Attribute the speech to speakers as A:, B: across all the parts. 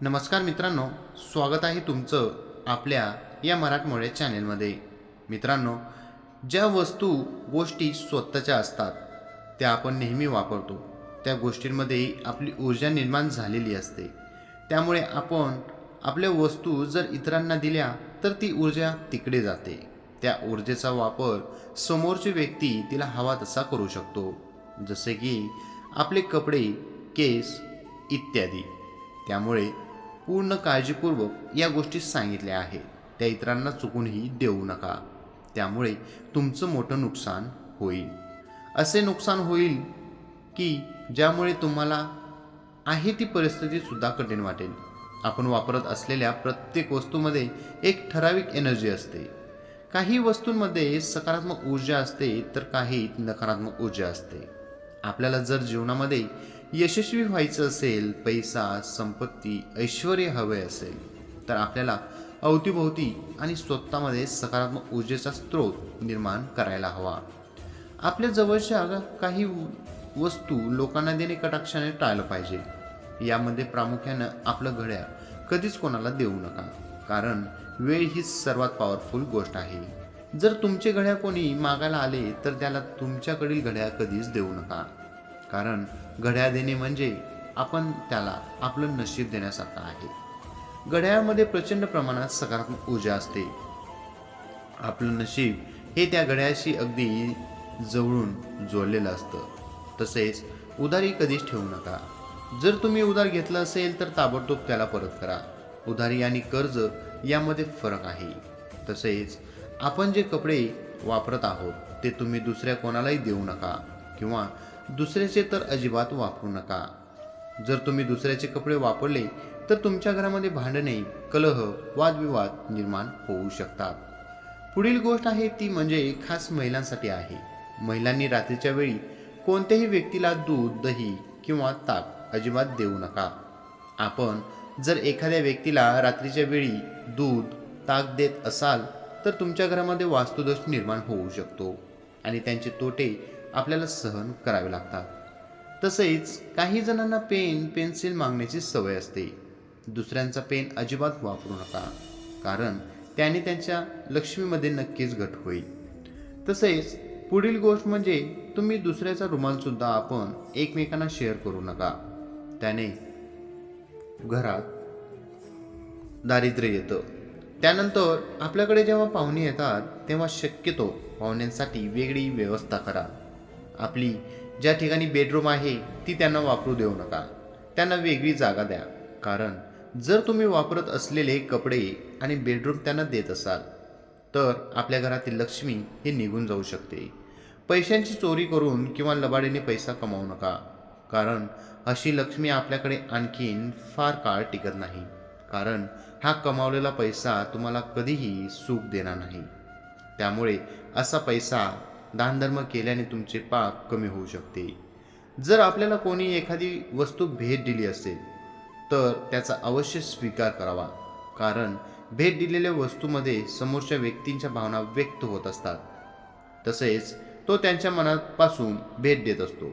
A: नमस्कार मित्रांनो स्वागत आहे तुमचं आपल्या या मराठमोळ्या चॅनेलमध्ये. मित्रांनो ज्या वस्तू गोष्टी स्वतःच्या असतात त्या आपण नेहमी वापरतो. त्या गोष्टींमध्ये आपली ऊर्जा निर्माण झालेली असते. त्यामुळे आपण आपल्या वस्तू जर इतरांना दिल्या तर ती ऊर्जा तिकडे जाते. त्या ऊर्जेचा वापर समोरची व्यक्ती तिला हवा तसा करू शकतो. जसे की आपले कपडे केस इत्यादी. त्यामुळे पूर्ण काळजीपूर्वक या गोष्टी सांगितल्या आहेत. त्या इतरांना चुकूनही देऊ नका. त्यामुळे तुमचं मोठं नुकसान होईल. असे नुकसान होईल की ज्यामुळे तुम्हाला आहे ती परिस्थितीसुद्धा कठीण वाटेल. आपण वापरत असलेल्या प्रत्येक वस्तूमध्ये एक ठराविक एनर्जी असते. काही वस्तूंमध्ये सकारात्मक ऊर्जा असते तर काही नकारात्मक ऊर्जा असते. आपल्याला जर जीवनामध्ये यशस्वी व्हायचं असेल पैसा संपत्ती ऐश्वर हवे असेल तर आपल्याला अवतीभोवती आणि स्वतःमध्ये सकारात्मक ऊर्जेचा स्रोत निर्माण करायला हवा. आपल्या जवळच्या काही वस्तू लोकांना देणे कटाक्षाने टाळलं पाहिजे. यामध्ये प्रामुख्यानं आपलं घड्याळ कधीच कोणाला देऊ नका कारण वेळ ही सर्वात पॉवरफुल गोष्ट आहे. जर तुमचे घड्याळ कोणी मागायला आले तर त्याला तुमच्याकडील घड्याळ कधीच देऊ नका. कारण घड्याळ देणे म्हणजे आपण त्याला आपलं नशीब देण्यासारखं आहे. घड्याळामध्ये प्रचंड प्रमाणात सकारात्मक ऊर्जा असते. आपलं नशीब हे त्या घड्याळाशी अगदी जवळून जोडलेलं असतं. तसेच उधारी कधीच ठेवू नका. जर तुम्ही उधार घेतलं असेल तर ताबडतोब त्याला परत करा. उधारी आणि कर्ज यामध्ये फरक आहे. तसेच आपण जे कपडे वापरत आहोत ते तुम्ही दुसऱ्या कोणालाही देऊ नका किंवा दुसऱ्याचे तर अजिबात वापरू नका. जर तुम्ही दुसऱ्याचे कपडे वापरले तर तुमच्या घरामध्ये भांडणे कलह वादविवाद निर्माण होऊ शकतात. पुढील गोष्ट आहे ती म्हणजे खास महिलांसाठी आहे. महिलांनी रात्रीच्या वेळी कोणत्याही व्यक्तीला दूध दही किंवा ताक अजिबात देऊ नका. आपण जर एखाद्या व्यक्तीला रात्रीच्या वेळी दूध ताक देत असाल तर तुमच्या घरामध्ये वास्तुदोष निर्माण होऊ शकतो आणि त्यांचे तोटे आपल्याला सहन करावे लागतात. तसेच काही जणांना पेन पेन्सिल मागण्याची सवय असते. दुसऱ्यांचा पेन अजिबात वापरू नका कारण त्याने त्यांच्या लक्ष्मीमध्ये नक्कीच घट होईल. तसेच पुढील गोष्ट म्हणजे तुम्ही दुसऱ्याचा रुमालसुद्धा आपण एकमेकांना शेअर करू नका. त्याने घरात दारिद्र्य येतं. त्यानंतर आपल्याकडे जेव्हा पाहुणे येतात तेव्हा शक्यतो पाहुण्यांसाठी वेगळी व्यवस्था करा. आपली ज्या ठिकाणी बेडरूम आहे ती त्यांना वापरू देऊ नका. त्यांना वेगळी जागा द्या. कारण जर तुम्ही वापरत असलेले कपडे आणि बेडरूम त्यांना देत असाल तर आपल्या घरातील लक्ष्मी हे निघून जाऊ शकते. पैशांची चोरी करून किंवा लबाडीने पैसा कमावू नका. कारण अशी लक्ष्मी आपल्याकडे आणखीन फार काळ टिकत नाही. कारण हा कमावलेला पैसा तुम्हाला कधीही सुख देणार नाही. त्यामुळे असा पैसा दानधर्म केल्याने तुमचे पाप कमी होऊ शकते. जर आपल्याला कोणी एखादी वस्तू भेट दिली असेल तर त्याचा अवश्य स्वीकार करावा. कारण भेट दिलेल्या वस्तूमध्ये समोरच्या व्यक्तींच्या भावना व्यक्त होत असतात. तसेच तो त्यांच्या मनापासून भेट देत असतो.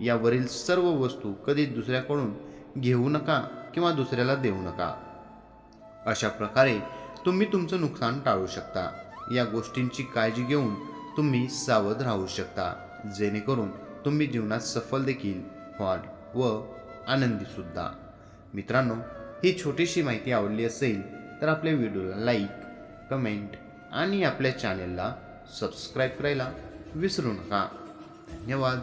A: यावरील सर्व वस्तू कधी दुसऱ्याकडून घेऊ नका किंवा दुसऱ्याला देऊ नका. अशा प्रकारे तुम्ही तुमचं नुकसान टाळू शकता. या गोष्टींची काळजी घेऊन तुम्ही सावध राहू शकता. जेणेकरून तुम्ही जीवनात सफल देखील व्हाल व आनंदीसुद्धा मित्रांनो ही छोटीशी माहिती आवडली असेल तर आपल्या व्हिडिओला लाईक कमेंट आणि आपल्या चॅनेलला सबस्क्राईब करायला विसरू नका. धन्यवाद.